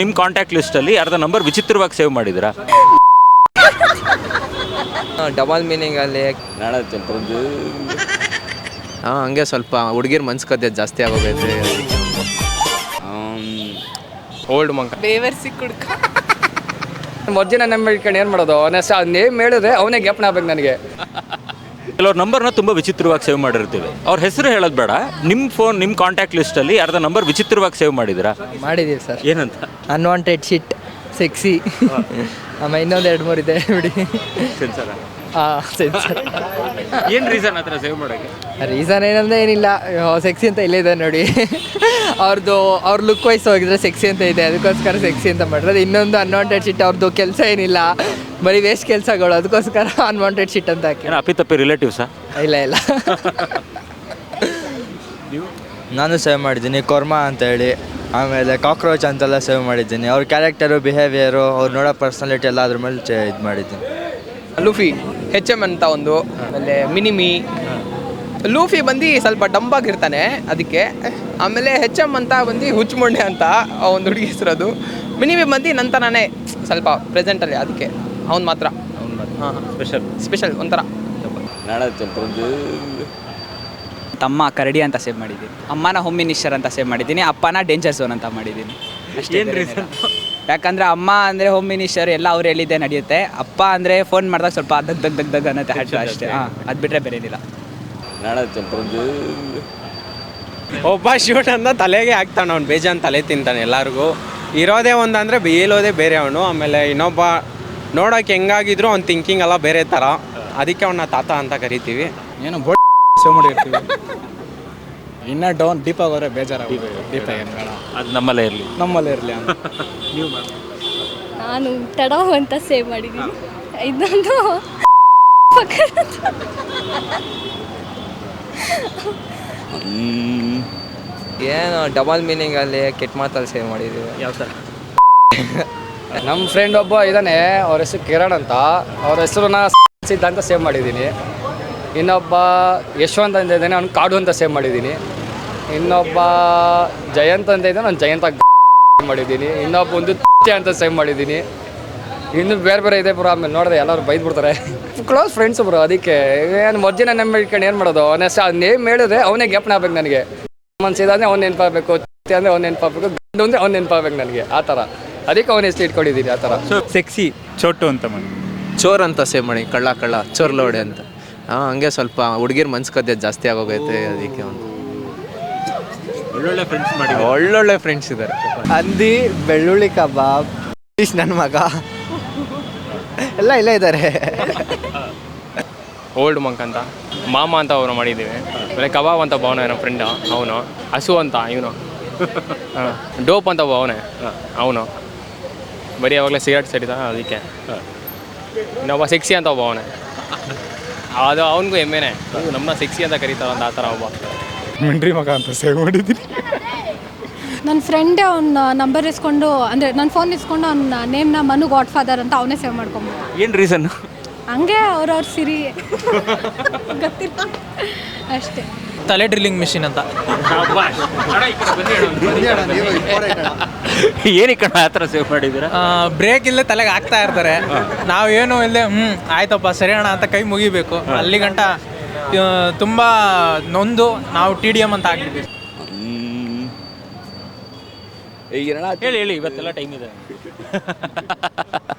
ನಿಮ್ಮ ಕಾಂಟ್ಯಾಕ್ಟ್ ಲಿಸ್ಟಲ್ಲಿ ಯಾರ್ದ ನಂಬರ್ ವಿಚಿತ್ರವಾಗಿ ಸೇವ್ ಮಾಡಿದ್ದೀರಾ? ಡಬಲ್ ಮೀನಿಂಗಲ್ಲಿ ಹಾಂ ಹಂಗೆ ಸ್ವಲ್ಪ ಹುಡುಗಿರ್ ಮನ್ಸು ಕದ್ದೆ ಜಾಸ್ತಿ ಆಗೋಗೈತೆ. ಓಲ್ಡ್ ಮಂಕ ಬೇವರ್ಸಿ ಕುಡ್ಕ. ನಮ್ಮ ಇಟ್ಕೊಂಡು ಏನು ಮಾಡೋದು? ಅವನ ನೇಮ್ ಹೇಳಿದ್ರೆ ಅವನೇ ಜ್ಞಾಪನ ಆಗ್ಬೇಕು ನನಗೆ. ಕೆಲವ್ರ ನಂಬರ್ನ ತುಂಬ ವಿಚಿತ್ರವಾಗಿ ಸೇವ್ ಮಾಡಿರ್ತೀವಿ. ಅವ್ರ ಹೆಸರು ಹೇಳೋದು ಬೇಡ. ನಿಮ್ಮ ಫೋನ್ ನಿಮ್ಮ ಕಾಂಟ್ಯಾಕ್ಟ್ ಲಿಸ್ಟಲ್ಲಿ ಯಾರ್ದ ನಂಬರ್ ವಿಚಿತ್ರವಾಗಿ ಸೇವ್ ಮಾಡಿದ್ದೀರಾ? ಮಾಡಿದ್ದೀವಿ ಸರ್. ಏನಂತ? ಅನ್ವಾಂಟೆಡ್ ಶಿಟ್ ಸೆಕ್ಸಿ ಆಮೇಲೆ ಇನ್ನೊಂದು ಎರಡು ಮೂರು ಇದೆ ಬಿಡಿ. ಸೆನ್ಸರ ಹಾಂ ಸೆನ್ಸರ್ ಏನು ರೀಸನ್ ಆ ಥರ ಸೇವ್ ಮಾಡೋಕ್ಕೆ ರೀಸನ್ ಏನಂದ್ರೆ ಏನಿಲ್ಲ. ಸೆಕ್ಸಿ ಅಂತ ಇಲ್ಲೇ ಇದೆ ನೋಡಿ. ಅವ್ರದ್ದು ಅವ್ರ ಲುಕ್ ವೈಸ್ ಹೋಗಿದ್ರೆ ಸೆಕ್ಸಿ ಅಂತ ಇದೆ. ಅದಕ್ಕೋಸ್ಕರ ಸೆಕ್ಸಿ ಅಂತ ಮಾಡಿರೋದು. ಇನ್ನೊಂದು ಅನ್ವಾಂಟೆಡ್ ಶಿಟ್ ಅವ್ರದ್ದು ಕೆಲಸ ಏನಿಲ್ಲ. ಬರೀ ವೇಸ್ಟ್ ಕೆಲಸಗಳು ಅದಕ್ಕೋಸ್ಕರ ಅನ್ವಾಂಟೆಡ್ ಶಿಟ್ ಅಂತ ಹಾಕಿ. ಏನೋ ಅಪ್ಪಿತಪ್ಪಿ ರಿಲೇಟಿವ್ಸಾ ಇಲ್ಲ ಇಲ್ಲ. ನಾನು ಸೇವ್ ಮಾಡಿದ್ದೀನಿ ಕೊರ್ಮಾ ಅಂತ ಹೇಳಿ. ಆಮೇಲೆ ಕಾಕ್ರೋಚ್ ಅಂತೆಲ್ಲ ಸೇವ್ ಮಾಡಿದ್ದೀನಿ. ಅವ್ರ ಕ್ಯಾರೆಕ್ಟರು ಬಿಹೇವಿಯರು ಅವ್ರು ನೋಡೋ ಪರ್ಸನಾಲಿಟಿ ಎಲ್ಲ ಅದ್ರ ಮೇಲೆ ಇದು ಮಾಡಿದ್ದೀನಿ. ಲೂಫಿ ಹೆಚ್ ಎಂ ಅಂತ ಒಂದು ಆಮೇಲೆ ಮಿನಿಮಿ. ಲೂಫಿ ಬಂದು ಸ್ವಲ್ಪ ಡಂಬಾಗಿರ್ತಾನೆ ಅದಕ್ಕೆ. ಆಮೇಲೆ ಹೆಚ್ ಎಂ ಅಂತ ಬಂದು ಹುಚ್ಚುಮೊಣ್ಣೆ ಅಂತ ಆ ಒಂದು ಹುಡುಗಿ ಹೆಸರದು. ಮಿನಿಮಿ ಬಂದು ನಂತರನೇ ಸ್ವಲ್ಪ ಪ್ರೆಸೆಂಟಲ್ಲಿ ಅದಕ್ಕೆ. ಅವ್ನು ಮಾತ್ರ. ಹಾಂ ಸ್ಪೆಷಲ್ ಸ್ಪೆಷಲ್ ಒಂಥರ. ತಮ್ಮ ಕರಡಿ ಅಂತ ಸೇವ್ ಮಾಡಿದ್ದೀನಿ. ಅಮ್ಮನ ಹೋಮ್ ಮಿನಿಸ್ಟರ್ ಅಂತ ಸೇವ್ ಮಾಡಿದ್ದೀನಿ. ಅಪ್ಪನ ಡೇಂಜರ್ ಝೋನ್ ಅಂತ ಮಾಡಿದ್ದೀನಿ. ಏನ್ ಯಾಕಂದ್ರೆ ಅಮ್ಮ ಅಂದರೆ ಹೋಮ್ ಮಿನಿಸ್ಟರ್ ಎಲ್ಲ ಅವ್ರು ಹೇಳಿದ್ದೆ ನಡೆಯುತ್ತೆ. ಅಪ್ಪ ಅಂದರೆ ಫೋನ್ ಮಾಡಿದಾಗ ಸ್ವಲ್ಪ ದಗ್ ದಗ್ ದಗ್ ದಗ್ ಅನ್ನತ್ತೆ ಹ್ಯಾಟ್ ಅಷ್ಟೇ. ಹಾಂ ಅದು ಬಿಟ್ಟರೆ ಬೇರೆ ಏನಿಲ್ಲ. ಒಬ್ಬ ಶೂಟ್ ಅಂತ ತಲೆಗೆ ಹಾಕ್ತಾನೆ ಅವ್ನು. ಬೇಜಾನ್ ತಲೆ ತಿಂತಾನೆ ಎಲ್ಲರಿಗೂ. ಇರೋದೇ ಒಂದು ಅಂದರೆ ಬೇಲೋದೇ ಬೇರೆ ಅವನು. ಆಮೇಲೆ ಇನ್ನೊಬ್ಬ ನೋಡೋಕೆ ಹೆಂಗಾಗಿದ್ರು ಅವ್ನ ಥಿಂಕಿಂಗ್ ಎಲ್ಲ ಬೇರೆ ಥರ. ಅದಕ್ಕೆ ಅವನ್ನ ತಾತ ಅಂತ ಕರಿತೀವಿ. ಏನು ಬೋಟ್ ಸೇವ್ ಮಾಡಿರ್ತೀವಿ. ಇನ್ನ ಡೌನ್ ಡೀಪ್ ಆಗೋರೆ ಬೇಜಾರಾಗ ಡೀಪ್ ಏನು ಬೇಡ. ಅದು ನಮ್ಮಲ್ಲೇ ಇರಲಿ. ನಮ್ಮಲ್ಲೇ ಇರಲಿ ಅಂತ. ನಾನು ತಡ ಅಂತ ಸೇವ್ ಮಾಡಿದ್ದೀನಿ ಇದೊಂದು ಏನು ಡಬಲ್ ಮೀನಿಂಗಲ್ಲಿ ಕೆಟ್ಟ ಮಾತಲ್ಲಿ ಸೇವ್ ಮಾಡಿದ್ದೀವಿ ಯಾವ ಥರ ನಮ್ಮ ಫ್ರೆಂಡ್ ಒಬ್ಬ ಇದ್ದಾನೆ ಅವ್ರ ಹೆಸರು ಕಿರಣ್ ಅಂತ. ಅವ್ರ ಹೆಸರನ್ನ ಸಿದ್ಧ ಅಂತ ಸೇವ್ ಮಾಡಿದ್ದೀನಿ. ಇನ್ನೊಬ್ಬ ಯಶವಂತ್ ಅಂತ ಇದ್ದಾನೆ, ಅವ್ನು ಕಾಡು ಅಂತ ಸೇವ್ ಮಾಡಿದ್ದೀನಿ. ಇನ್ನೊಬ್ಬ ಜಯಂತ್ ಅಂತ ಇದ್ದಾನೆ ನಾನು ಜಯಂತ ಮಾಡಿದ್ದೀನಿ. ಇನ್ನೊಬ್ಬ ಒಂದು ಅಂತ ಸೇವ್ ಮಾಡಿದ್ದೀನಿ. ಇನ್ನು ಬೇರೆ ಬೇರೆ ಇದೆ ಬ್ರೋ ಆಮೇಲೆ ನೋಡಿದೆ, ಎಲ್ಲರೂ ಬೈದ್ಬಿಡ್ತಾರೆ. ಕ್ಲೋಸ್ ಫ್ರೆಂಡ್ಸ್ ಬ್ರೋ ಅದಕ್ಕೆ. ಏನು ಮೊಜ್ಜಿನ ನೆಮ್ಮ ಇಟ್ಕೊಂಡು ಏನು ಮಾಡೋದು? ಅವನ ನೇಮ್ ಹೇಳಿದ್ರೆ ಅವನೇ ಜ್ಞಾಪನ ಆಗ್ಬೇಕು ನನಗೆ. ಮನ್ಸಿದಾದ್ರೆ ಅವ್ನು ನೆನಪಾಗಬೇಕು ಅಂದರೆ ಅವ್ನು ನೆನಪಾಗಬೇಕು, ಗಂಡು ಅಂದರೆ ಅವ್ನು ನೆನಪಾಗಬೇಕು ನನಗೆ, ಆ ಥರ. ಅದಕ್ಕೆ ಅವನ ಹೆಸರು ಇಟ್ಕೊಂಡಿದ್ದೀನಿ ಆ ಥರ. ಸೆಕ್ಸಿ ಚೋಟು ಅಂತ ಮಾಡಿ ಚೋರ್ ಅಂತ ಸೇಮ್ ಮಾಡಿ ಕಳ್ಳ ಕಳ್ಳ ಚೋರ್ ಲೋಡೆ ಅಂತ. ಹಾಂ ಹಂಗೆ ಸ್ವಲ್ಪ ಹುಡುಗಿರ್ ಮನ್ಸು ಕದ್ದೆ ಜಾಸ್ತಿ ಆಗೋಗೈತೆ ಅದಕ್ಕೆ ಒಂದು. ಒಳ್ಳೊಳ್ಳೆ ಫ್ರೆಂಡ್ಸ್ ಮಾಡಿ. ಒಳ್ಳೊಳ್ಳೆ ಫ್ರೆಂಡ್ಸ್ ಇದ್ದಾರೆ ಹಂದಿ ಬೆಳ್ಳುಳ್ಳಿ ಕಬಾಬ್ ಇಶ್ ನನ್ನ ಮಗ. ಎಲ್ಲ ಇಲ್ಲ ಇದ್ದಾರೆ ಓಲ್ಡ್ ಮಂಕ್ ಅಂತ ಮಾಮ ಅಂತ ಅವನು ಮಾಡಿದ್ದೀವಿ. ಆಮೇಲೆ ಕಬಾಬ್ ಅಂತ ಭಾವನೆ ನಮ್ಮ ಫ್ರೆಂಡ್ ಅವನು. ಹಸು ಅಂತ ಇವನು. ಡೋಪ್ ಅಂತ ಭಾವನೆ ಅವನೇ ಅವನು. ಬರೀ ಯಾವಾಗಲೇ ಸಿಗರೇಟ್ ಸಡಿತಾನೆ ಅದಕ್ಕೆ. ಇನ್ನೊಬ್ಬ ಸಿಕ್ಸಿ ಅಂತ ಒಬ್ಬ ಅವನೇ. ಅದು ಅವನಿಗೂ ಹೆಮ್ಮೆನೆ. ನಮ್ಮನ್ನ ಸಿಕ್ಸಿ ಅಂತ ಕರೀತಾರ ಅಂತ ಆ ಥರ ಒಬ್ಬ. ಮಿಂಡ್ರಿ ಮಗ ಅಂತ ಸೇವ್ ಮಾಡಿದ್ದೀನಿ. ನನ್ನ ಫ್ರೆಂಡೇ ಅವ್ನ ನಂಬರ್ ಇಸ್ಕೊಂಡು ಅಂದರೆ ನನ್ನ ಫೋನ್ ಇಸ್ಕೊಂಡು ಅವ್ನ ನೇಮ್ನ ಮನು ಗಾಡ್ ಫಾದರ್ ಅಂತ ಅವನೇ ಸೇವ್ ಮಾಡ್ಕೊಂಬೋದು ಏನು ರೀಸನ್ ಹಂಗೆ ಅವ್ರವ್ರ ಸಿರಿ. ಗೊತ್ತಿಲ್ಲ. ಅಷ್ಟೇ. ತಲೆ ಡ್ರಿಲ್ಲಿಂಗ್ ಮಿಷಿನ್ ಅಂತ. ಏನಕ್ಕೆ ಆ ಥರ ಸೇವ್ ಮಾಡಿದ್ದೀರಾ? ಬ್ರೇಕ್ ಇಲ್ಲೇ ತಲೆಗೆ ಹಾಕ್ತಾ ಇರ್ತಾರೆ. ನಾವು ಏನು ಇಲ್ಲದೆ ಹ್ಞೂ ಆಯ್ತಪ್ಪ ಸರಿ ಅಣ್ಣ ಅಂತ ಕೈ ಮುಗಿಬೇಕು. ಅಲ್ಲಿ ಗಂಟ ಆ, ತುಂಬ ನೊಂದು ನಾವು ಟಿ ಡಿ ಎಂ ಅಂತ ಹಾಕಿದ್ವಿ. ಹೇಳಿ ಹೇಳಿ ಇವತ್ತೆಲ್ಲ ಟೈಮ್ ಇದೆ.